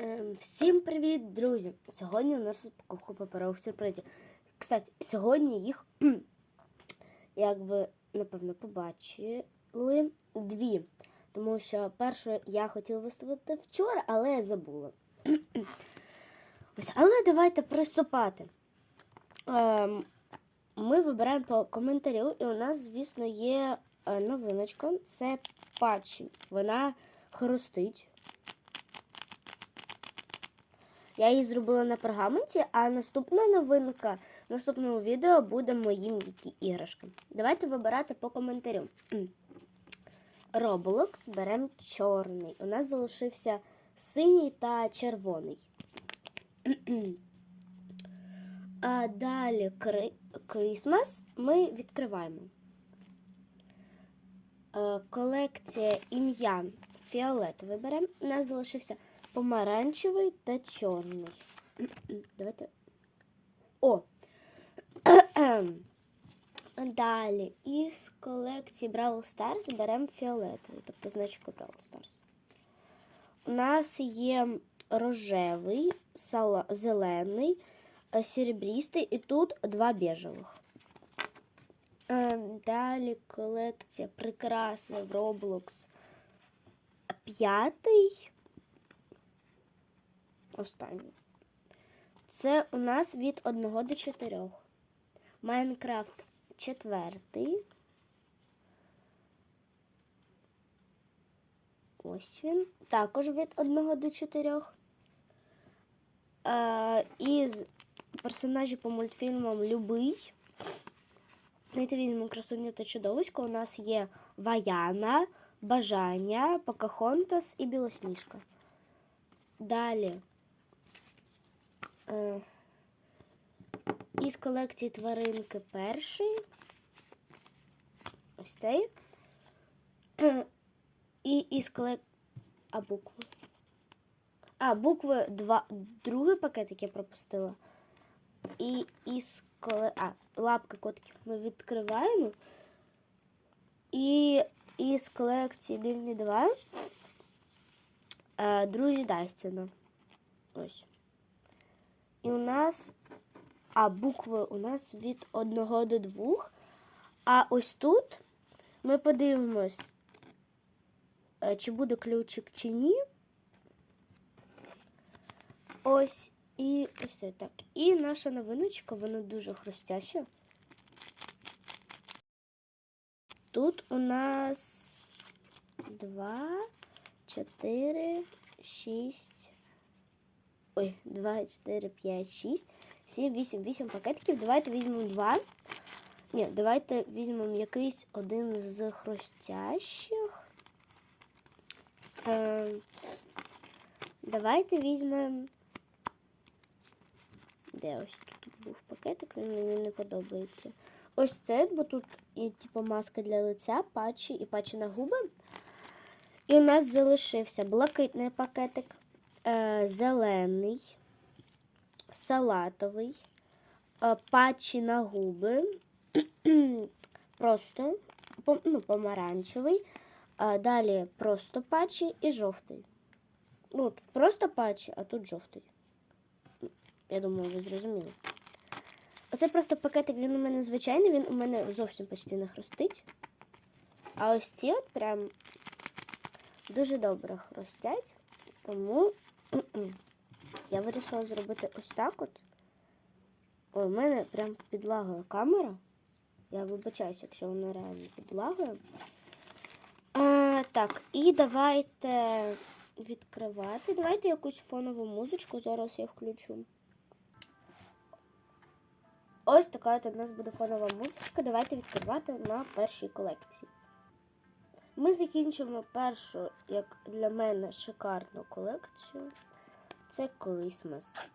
Ем, Всім привіт, друзі! Сьогодні у нас кухо паперових сюрпризів. Кстати, сьогодні їх, як ви напевно побачили, дві. Тому що першу я хотіла виставити вчора, але я забула. Ось, але давайте приступати. Ем, Ми вибираємо по коментарю, і у нас, звісно, є е, новиночка. Це патчі. Вона хрустить. Я її зробила на пергаменті, а наступна новинка в наступному відео буде мої м'які іграшки. Давайте вибирати по коментарю. Roblox беремо чорний. У нас залишився синій та червоний. А далі Christmas ми відкриваємо. Е, Колекція ім'я фіолетовий беремо. У нас залишився помаранчевий та чорний. Давайте. О! Далі із колекції Brawl Stars беремо фіолетовий, тобто значку Brawl Stars. У нас є рожевий, сала, зелений, е, серебрістий і тут два бежевих. Е, Далі колекція прикраси в Roblox. П'ятий. Останній. Це у нас від 1 до 4. Майнкрафт четвертий. Ось він. Також від 1 до 4. Е, із персонажів по мультфільмам Любий. Знаєте, візьмемо красуню та чудовисько. У нас є Ваяна, Бажання, Покахонтас і Білосніжка. Далі. Е, із колекції тваринки перший. Ось цей. І із колекції. А букви. А, букви два. Другий пакет, я пропустила. І із коле... А, лапки котиків ми відкриваємо. І із колекції Дивні 2. Е, друзі Дастіна. Ось. І у нас, а букви у нас від 1 до 2. А ось тут ми подивимось, е, чи буде ключик, чи ні. Ось і ось так. І наша новиночка, вона дуже хрустяща. Тут у нас 2, 4, 6. Ой, 2, 4, 5, 6, 7, 8, 8 пакетиків. Давайте візьмемо 2. Ні, давайте візьмемо якийсь один з хрустящих. Е, давайте візьмемо. Де ось тут був пакетик, він мені не подобається. Ось це, бо тут і типу маска для лиця, патчі і патчі на губи. І у нас залишився блакитний пакетик, зелений, салатовий, е, патчі на губи, просто ну, помаранчевий, далі просто патчі і жовтий. Ну, тут просто патчі, а тут жовтий. Я думаю, ви зрозуміли. Оце просто пакетик, він у мене звичайний, він у мене зовсім почти не хрустить. А ось ці от прям дуже добре хрустять. Тому я вирішила зробити ось так от. Ой, у мене прям підлагує камера. Я вибачаюся, якщо вона реально підлагує. А, так, і давайте відкривати. Давайте якусь фонову музичку зараз я включу. Ось така от у нас буде фонова музичка. Давайте відкривати на першій колекції. Ми закінчимо першу, як для мене, шикарну колекцію. Це Christmas.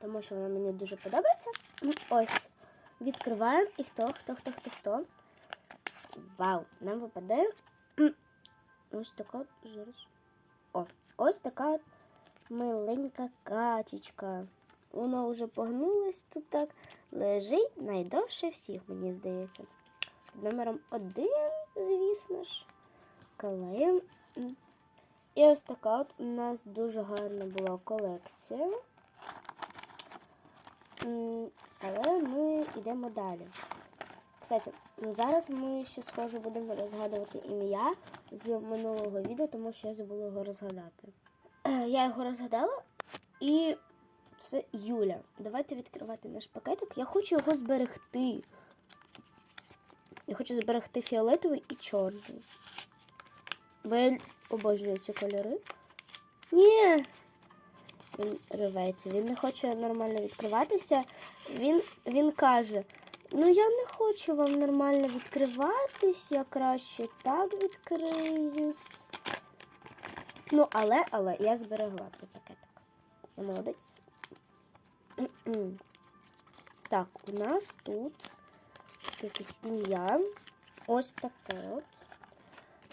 Тому що вона мені дуже подобається. Ось. Відкриваємо. І хто, хто, хто, хто, хто. Вау! Нам випаде ось така зараз. О, ось така миленька качечка. Вона вже погнулась тут так. Лежить найдовше всіх, мені здається. Під номером один, звісно ж. Клеїмо. І ось така от у нас дуже гарна була колекція. Але ми йдемо далі. Кстати, ну зараз ми ще схоже будемо розгадувати ім'я з минулого відео, тому що я забула його розгадати. Е, Я його розгадала і це Юля. Давайте відкривати наш пакетик. Я хочу його зберегти. Я хочу зберегти фіолетовий і чорний. Бо я обожнюю ці кольори. Ні. Він рветься, він не хоче нормально відкриватися. Він, він каже: Ну, я не хочу вам нормально відкриватись, я краще так відкриюсь. Ну, але, але я зберегла цей пакетик. Молодець. Так, у нас тут якесь ім'я. Ось таке от.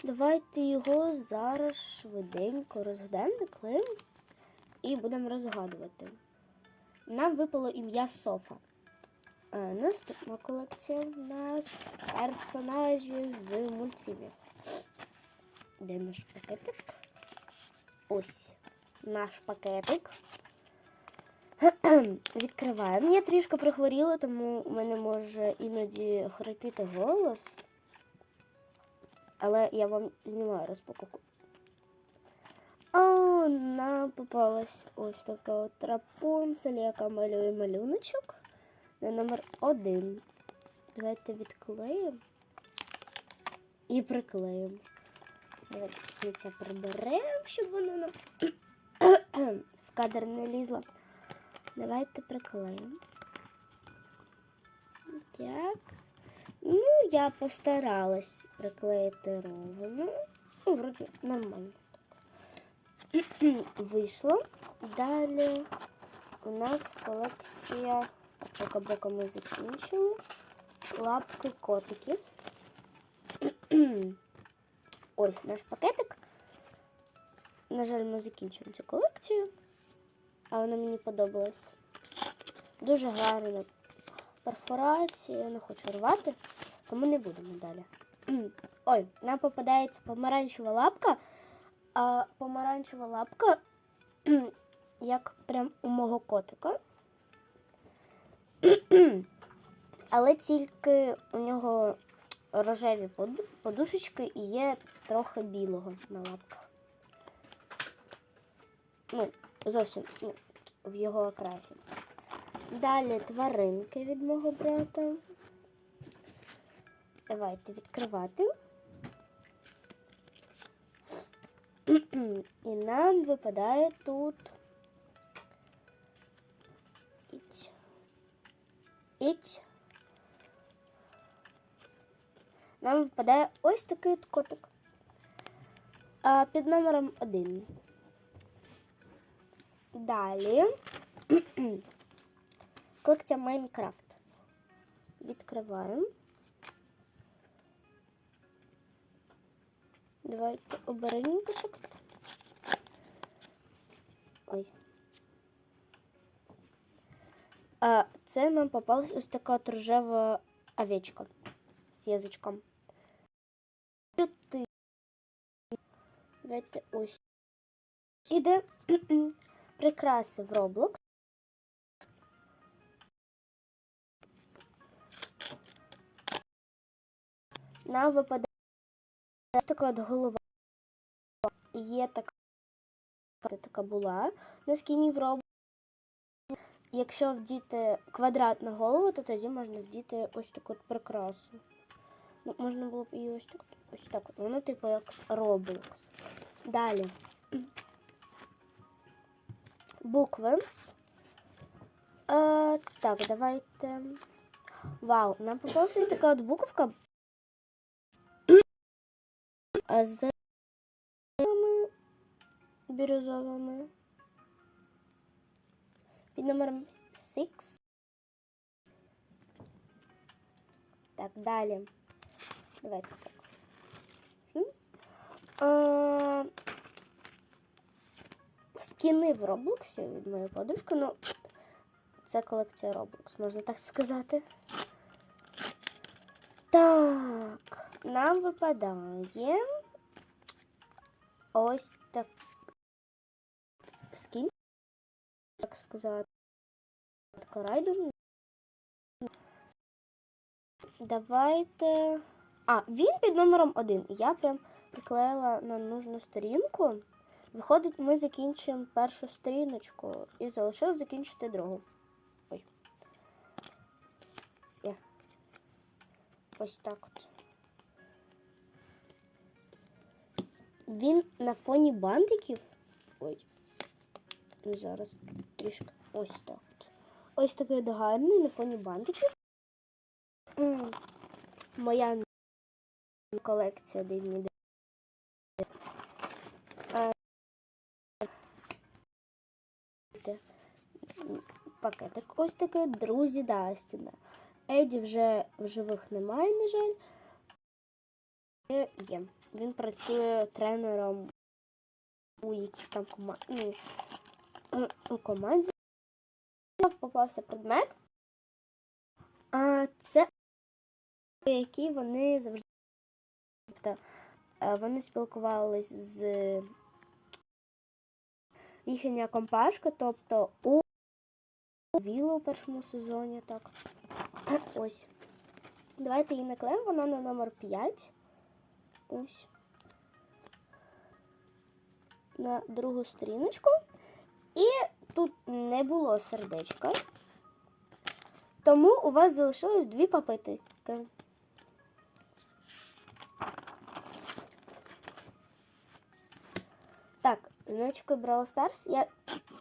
Давайте його зараз швиденько розгадаємо, наклеїмо і будемо розгадувати. Нам випало ім'я Софа. А, наступна колекція у нас персонажі з мультфільмів. Де наш пакетик? Ось наш пакетик. Відкриваємо. Я трішки прихворіла, тому у мене може іноді хрипіти голос. Але я вам знімаю розпаковку. О, нам попалась ось така от Рапунцель, яка малює малюночок на номер один. Давайте відклеїмо і приклеїмо. Давайте сміття приберемо, щоб воно нам в кадр не лізло. Давайте приклеїмо. Так. Ну, я постаралась приклеїти ровно. Ну, вроді нормально так. Вийшло. Далі у нас колекція. Поки бока ми закінчили. Лапки котиків. Ось наш пакетик. На жаль, ми закінчуємо цю колекцію. А вона мені подобалась. Дуже гарна перфорація. Я не хочу рвати, тому не будемо далі. Ой, нам попадається помаранчева лапка. А помаранчева лапка, як прям у мого котика. Але тільки у нього рожеві подушечки і є трохи білого на лапках. Ну, зовсім ну, в його окрасі. Далі тваринки від мого брата. Давайте відкривати. І нам випадає тут. Іть. Іть. Нам випадає ось такий от котик. А, під номером один. Далі. Колекція Майнкрафт. Відкриваємо. Давайте обережненько так. Ой. А це нам попалась ось така от овечка з язичком. Давайте ось. Іде прикраси в Roblox. Нам випадає така от голова. Є така, така була на скіні в Roblox. Якщо вдіти квадрат на голову, то тоді можна вдіти ось таку от прикрасу. Ну, можна було б і ось так. Ось так. Воно типу як Roblox. Далі. Букви. Е, так, давайте. Вау, нам попалася ось така от буковка. А з бірюзовими. Під номером 6. Так, далі. Давайте так. Скіни в Роблоксі від моєї подушки. Ну, це колекція Roblox, можна так сказати. Так, нам випадає ось так скін, так сказати. Райдер. Давайте. А, він під номером один. Я прям приклеїла на нужну сторінку. Виходить, ми закінчимо першу сторіночку і залишилось закінчити другу. Ой. Є. Ось так от. Він на фоні бантиків. Ой. Ну, зараз трішки. Ось так. От. Ось такий гарний на фоні бантиків. Моя колекція дивні. Е, те, м, Пакетик ось такий, друзі Дастіна. Еді вже в живих немає, на жаль. Є. Він працює тренером у якійсь там команді. Ну, у команді. Попався предмет. А це які вони завжди. Тобто е, вони спілкувались з їхня компашка, тобто у Віло у першому сезоні, так. Ось. Давайте її наклеїмо, вона на номер 5. Ось. На другу сторіночку. І тут не було сердечка. Тому у вас залишилось дві папитики. Так, значки Brawl Stars. Я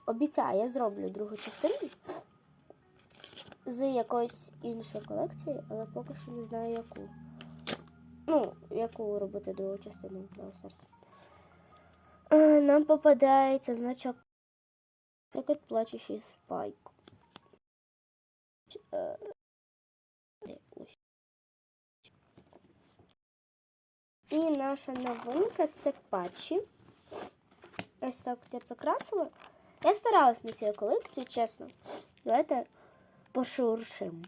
обіцяю, я зроблю другу частину з якоїсь іншої колекції, але поки що не знаю яку. Ну, яку робити другу частину Stars. Е, Нам попадається значок як от плачущий спайк. Е. І наша новинка це патчі. Ось так я прикрасила. Я старалась на цій колекції, чесно. Давайте пошуршимо.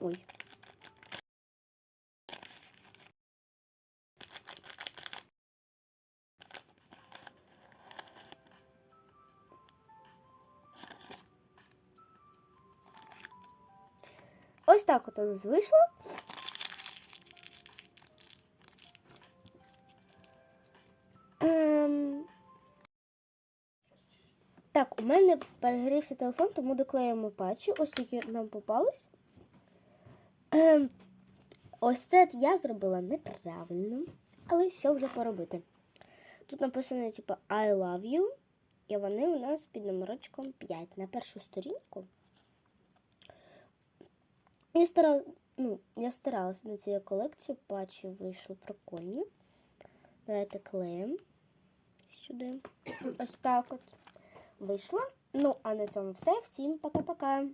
Ой. Ось так от у нас вийшло. У мене перегрівся телефон, тому доклеїмо патчі. Ось такі нам попались. Ем... Ось це я зробила неправильно. Але що вже поробити? Тут написано, типу, I love you. І вони у нас під номерочком 5 на першу сторінку. Я старалась, ну, я старалась на цю колекцію, патчі вийшли прикольні. Давайте клеїмо сюди. Ось так от. Вийшло. Ну, а на цьому все. Всім пока-пока.